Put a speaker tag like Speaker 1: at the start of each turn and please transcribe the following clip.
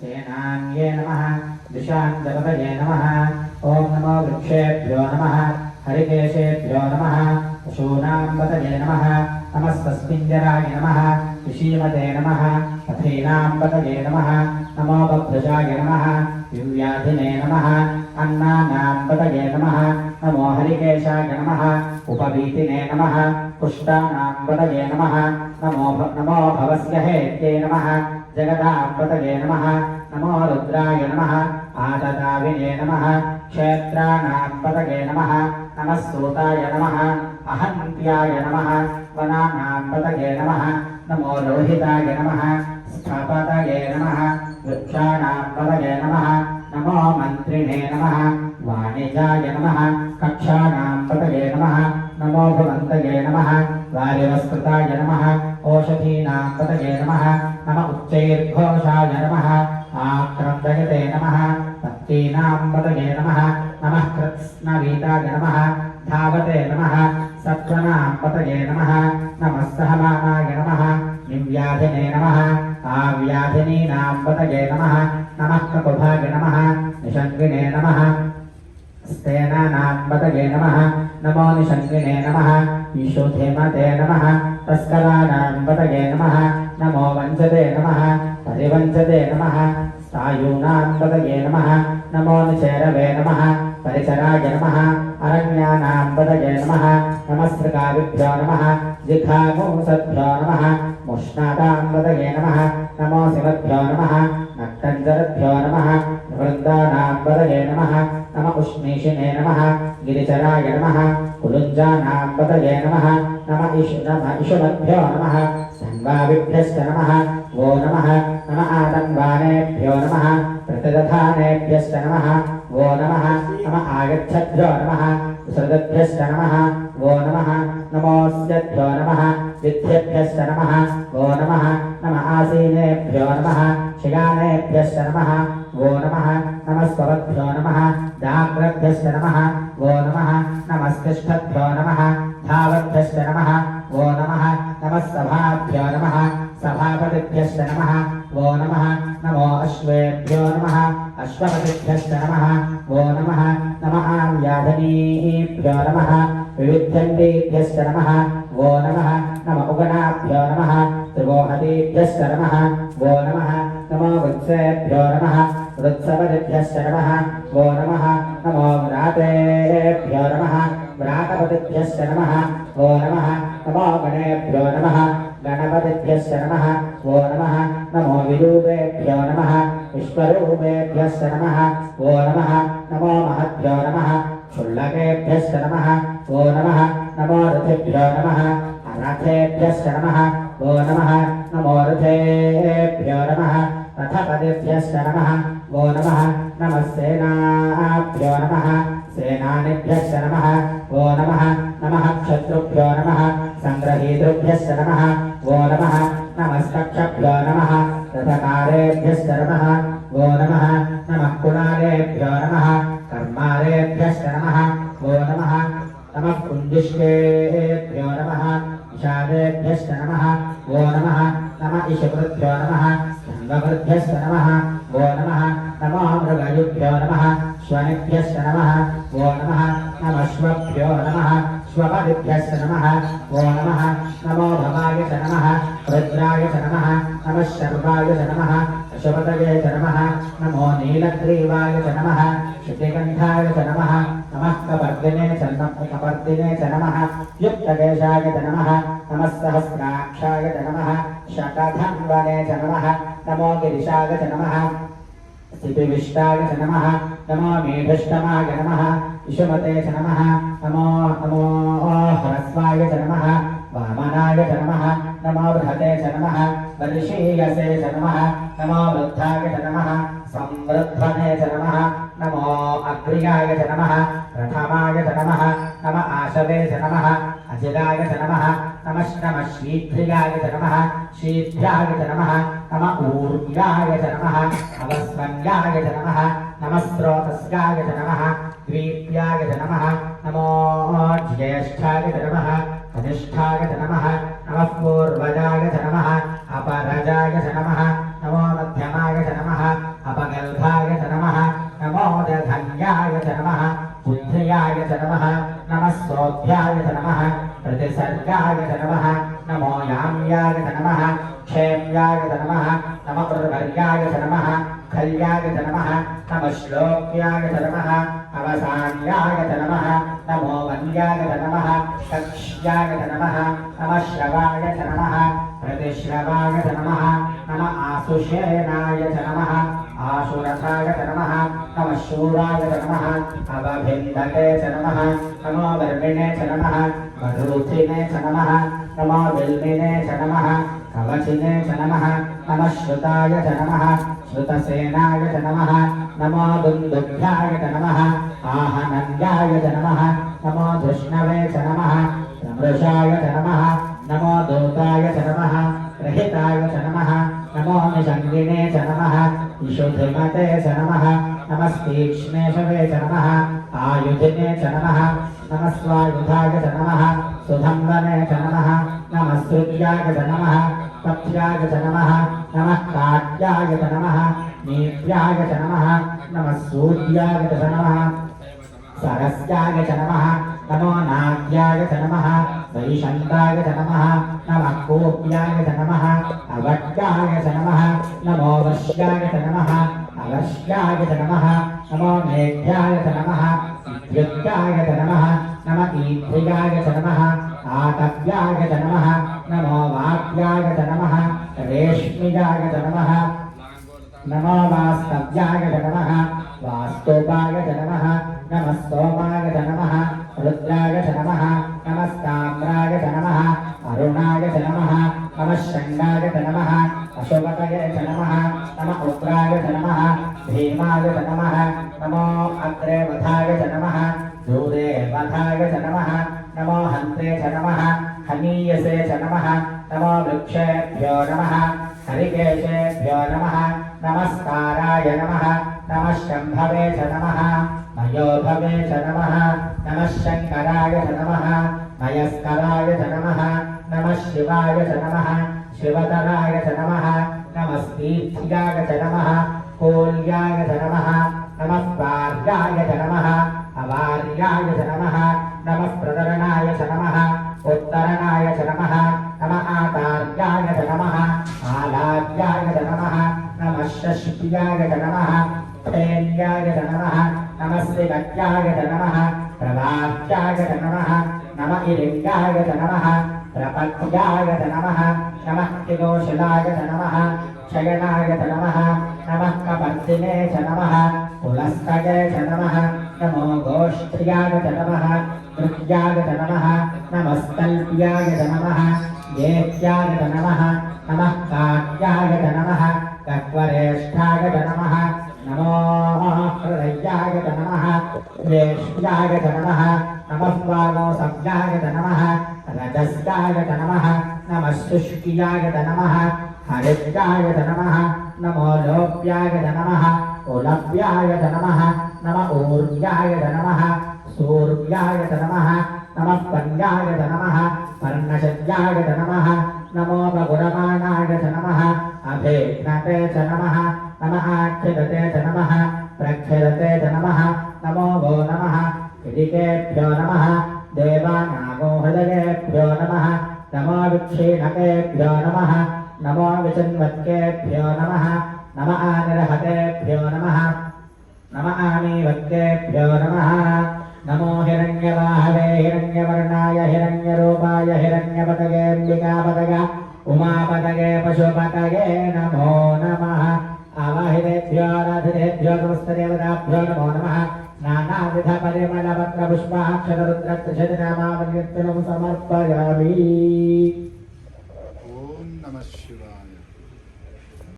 Speaker 1: सेनान्ये नमः दिशान्तपतये नमः ॐ नमो वृक्षेभ्यो नमः हरिकेशेभ्यो नमः पशूनां पतये नमः नमस्तस्मिञ्जराय नमः ऋषीमते नमः पथीनां पतये नमः नमो बभ्रजाय नमः दिव्याधिने नमः अन्नानां पतये नमः नमो हरिकेशाय नमः उपवीतिने नमः पुष्टानां पतये नमः नमो भ- नमो भवस्य हेत्ये नमः जगदां पतये नमः नमो रुद्राय नमः आददाविने नमः क्षेत्राणां पतये नमः नमः सूताय नमः अहन्त्याय नमः वनानां पतये नमः नमो लोहिताय नमः स्थापतये नमः वृक्षाणां पतये नमः नमो मन्त्रिणे नमः वाणिजाय नमः कक्षाणां पतये नमः नमो भवन्तये नमः वार्यवस्कृताय नमः ओषधीनां पतये नमः नम उच्चैर्घोषाय नमः आक्रन्दयते नमः पत्तीनां पतये नमः नमः कृत्स्नवीताय नमः धावते नमः सत्त्वनां पतये नमः नमः सहमानाय नमः निव्याधिने नमः आव्याधिनीनां पतये नमः नमः ककुभाय नमः निषङ्गिने नमः स्तेनानां पतये नमः नमो निषङ्गिने नमः ईशोधेमते नमः तस्कराणां पतये नमः नमो वञ्चते नमः परिवञ्चते नमः स्थायूनां पतये नमः नमो निचेरवे नमः परिचराय नमः अरण्यानां पतये नमः नमस्कृकाविभ्यो नमः जिघागुंसद्भ्यो नमः मुष्णातां पतये नमः नमो शिवभ्यो नमः नक्तञ्जरभ्यो नमः वृन्दानां पतये नमः नम उष्णीषिणे नमः गिरिचराय नमः कुलुञ्जानां पतये नमः नम इषु नम इषुमभ्यो नमः सङ्गाविभ्यश्च नमः वो नमः नम आतङ्गानेभ्यो नमः प्रतिदधानेभ्यश्च नमः वो नमः नम आगच्छद्भ्यो नमः विसृगभ्यश्च नमः वो नमः नमोऽस्यभ्यो नमः विद्येभ्यश्च नमः वो नमः नम आसीनेभ्यो नमः शिगानेभ्यश्च नमः ఓ నమ నమస్వరభ్యో నమ జాగ్రభ్యశ్చ నమ ఓ నమ నమస్తిష్ఠభ్యో నమ ధావభ్యశ్చ నమ ఓ నమ నమస్సభాభ్యో నమ సభాపతిభ్యశ్చ నమ ఓ నమ నమో అశ్వేభ్యో నమ అశ్వపతిభ్యశ్చ నమ ఓ నమ నమ ఆవ్యాధనీభ్యో నమ వివిధ్యంతేభ్యశ్చ నమ ఓ నమ నమ ఉగణాభ్యో నమ త్రివోహతేభ్యశ్చ నమ ఓ నమ वृत्सपतिभ्यश्च नमः वो नमः नमो व्रातेभ्यो नमः व्रातपतिभ्यश्च नमः वो नमः नमो गणेभ्यो नमः गणपतिभ्यश्च नमः वो नमः नमो विरूपेभ्यो नमः विश्वरूपेभ्यश्च नमः वो नमः नमो महद्भ्यो नमः क्षुल्लकेभ्यश्च नमः वो नमः नमो ऋथिभ्यो नमः रथेभ्यश्च नमः वो नमः नमो रथेभ्यो नमः రథపతిభ్యశ్చ నమ గో నమ నమ సేనాభ్యో నమ సేనానిభ్యశ్చ నమ గో నమ నమ క్షత్రుభ్యో నమ సంగ్రహీతృభ్యశ్చ నమ గో నమ నమస్తక్షభ్యో నమ రథకారేభ్యశ్చ నమ గో నమ నమ కుణాలేభ్యో నమ श्वभ्यो नमः श्वपदिभ्यश्च नमः वो नमः नमो भवाय च नमः रुद्राय च नमः नमः शर्वाय च नमः पशुपतये च नमः नमो नीलग्रीवाय च नमः शुचिगन्धाय च नमः नमः कपर्दिने च कपर्दिने च नमः युक्तकेशाय च नमः नमः सहस्राक्षाय च नमः शतधन्वने च नमः नमो गिरिशाय च नमः स्थितिविष्टाय च नमः नमो मेढष्टमाय नमः इषुमते च नमः नमो नमो ह्रस्वाय च नमः वामनाय नमः नमो बृहते च नमः च नमः नमो वृद्धाय च नमः संवृद्धने नमः नमो अग्र्याय च नमः प्रथमाय च नमः नम आशवे च नमः अजिलाय च नमः नमः नमः शीघ्रियाय नमः नमः नमः सहस्राङ्गाय च नमः नमस्रोतस्याय च नमः द्वीप्याय च नमः नमो ज्येष्ठाय च नमः कनिष्ठाय च नमः नमः पूर्वजाय च नमः अपरजाय च नमः नमो मध्यमाय च नमः अपगल्भाय च नमः नमो दधन्याय च नमः बुद्धयाय च नमः नमः सोऽभ्याय च नमः प्रतिसर्गाय च नमः नमो याम्याय च नमः क्षेम्याय च नमः नमकृतभर्याय च नमः श्लोक्याय च नमः अवसान्याय च नमः नमो वन्याय च नमः कक्ष्याय च नमः नमः श्रवाय च नमः प्रतिश्रवाय च नमः नम आसुषेनाय च नमः आशुरथाय च नमः नमः शूराय च नमः अवभिन्दके च नमः नमो वर्मिणे च नमः मधुरुचिने च नमः नमो बिल्मिने च नमः कवचिने च नमः नमः श्रुताय च नमः श्रुतसेनाय च नमः नमो दुन्दुभ्याय च नमः आहनन्याय च नमः नमो धृष्णवे च नमः प्रमृषाय च नमः नमो दूताय च नमः रहिताय च नमः नमो निषङ्गिने च नमः इषुधिमते च नमः नमस्तीक्ष्णेशवे च नमः आयुधिने च नमः नमस्वायुधाय च नमः सुधम्बने च नमः नमस्कृत्याय च नमः पथ्याय च नमः नमः काट्याय च नमः नीत्याय च नमः नमः सूर्याय च नमः सरस्याय च नमः नमो नाद्याय च नमः वैशन्ताय च नमः नमः कोप्याय च नमः अवट्याय च नमः नमो वश्याय च नमः अवश्याय च नमः नमो मेघ्याय च नमः युक्ताय च नमः नम ईध्याय च नमः आतव्याय नमः नमो च नमः नम नमः नमो वास्तव्याय च नमः वास्तोपाय च नमः नमो च नमः हनीयसे च नमः नमो वृक्षेभ्यो नमः, हरिकेशेभ्यो नमः, नमस्काराय नमः नमः शम्भवे च नमः मयोभवे च नमः नमः शङ्कराय च नमः मयस्कराय च नमः नमः शिवाय च नमः शिवतराय च नमः नमस्तीर्थ्याय च नमः कोल्याय च नमः नमः पार्याय च नमः अवार्याय च नमः నమ ప్రదరణాయ చ నమ ఉత్తరణాయ చ నమ నమ ఆకార్యాయ చ నమ ఆలాభ్యాయ చ నమ నమ షష్ట్యాయ చ నమ తేన్యాయ చ నమ నమస్తే గత్యాయ చ నమ ప్రవాహ్యాయ చ నమ నమ ఇరింగాయ చ నమ ప్రపత్యాయ చ నమ నమ కిలోశిలాయ చ నమ శయనాయ చ నమ నమ కపర్దినే చ నమ కులస్తగే చ నమ नमो गोष्ठ्याय च नमः नृत्याय च नमः नमस्तल्प्याय च नमः येत्याय च नमः नमः काट्याय च नमः कक्वरेष्ठाय च नमः नमो हृदयाय च नमः रेष्याय च नमः नमः वालोसव्याय च नमः रजस्याय च नमः नमः शुष्कियाय च नमः हरिद्राय च नमः नमो लोप्याय च नमः उलभ्याय च नमः नम ऊर्व्याय च नमः सूर्याय च नमः नमः पन्याय च नमः पर्णशय्याय च नमः नमो बगुरमाणाय च नमः अभेघ्नते च नमः नम आख्यदते च नमः प्रख्यदते च नमः नमो वो नमः इदिकेभ्यो नमः देवानागो हृदयेभ्यो नमः नमो विक्षीणकेभ्यो नमः नमो विचन्वत्केभ्यो नमः नम आनिर्हतेभ्यो नमः नम आमीवत्केभ्यो नमः नमो हिरण्यवाहवे हिरण्यवर्णाय हिरण्यरूपाय हिरण्यपतगेऽम्बिकापतग उमापतगे पशुपतगे नमो नमः आवाहितेभ्यो राधितेभ्यो नमस्तदेवताभ्यो नमो नमः नानाविध परिमलपत्रपुष्पाक्षररुद्रत्रिशतिनामावल्यत्तनं समर्पयामि